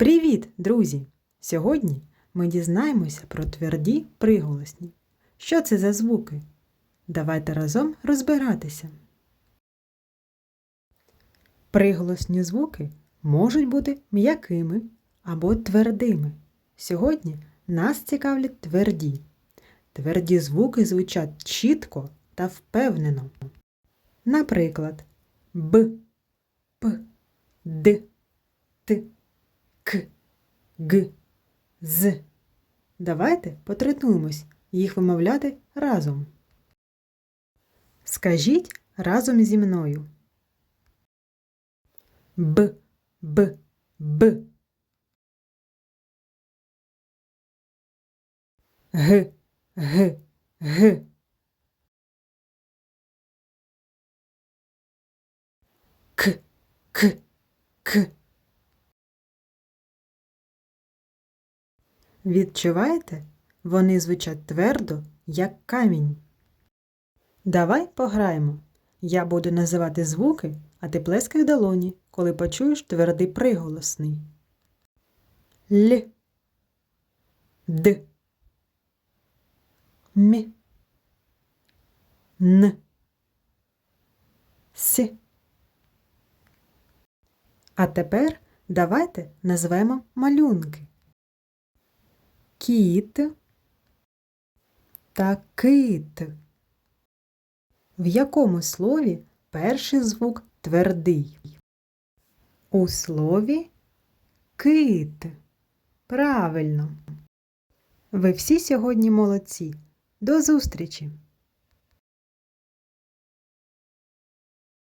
Привіт, друзі! Сьогодні ми дізнаємося про тверді приголосні. Що це за звуки? Давайте разом розбиратися. Приголосні звуки можуть бути м'якими або твердими. Сьогодні нас цікавлять тверді. Тверді звуки звучать чітко та впевнено. Наприклад, Б, П, Д, Т, Г, З. Давайте потренуємось їх вимовляти разом. Скажіть разом зі мною. Б, Б, Б. Г, Г, Г. К, К, К. Відчуваєте? Вони звучать твердо, як камінь. Давай пограємо. Я буду називати звуки, а ти плескай долоні, коли почуєш твердий приголосний. Л. Д. М. Н. С. А тепер давайте назвемо малюнки. Кіт та кит. В якому слові перший звук твердий? У слові кит. Правильно. Ви всі сьогодні молодці. До зустрічі!